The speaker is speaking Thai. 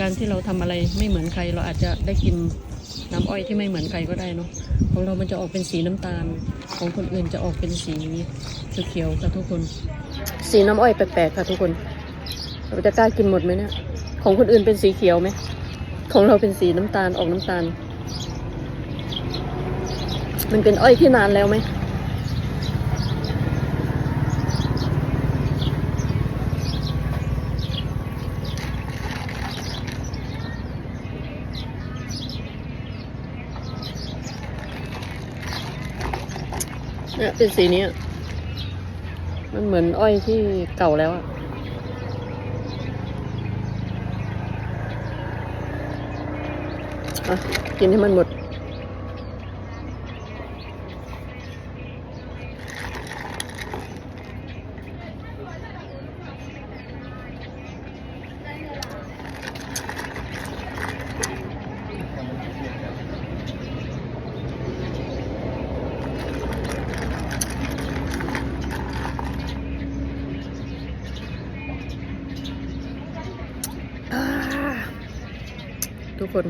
การที่เราทำอะไรไม่เหมือนใคร เราอาจจะได้กินน้ำอ้อยที่ไม่เหมือนใครก็ได้เนาะของเรามันจะออกเป็นสีน้ำตาล ของคนอื่นจะออกเป็นสีเขียวๆค่ะทุกคน สีน้ำอ้อยแปลกๆค่ะทุกคน เราจะกล้ากินหมดไหมเนี่ย ของคนอื่นเป็นสีเขียวไหมของเราเป็นสีน้ำตาลออกน้ำตาล มันเป็นอ้อยที่นานแล้วไหม เนี่ยเป็นสีนี้มันเหมือนอ้อยที่เก่าแล้วอะอะกินให้มันหมด ทุกคน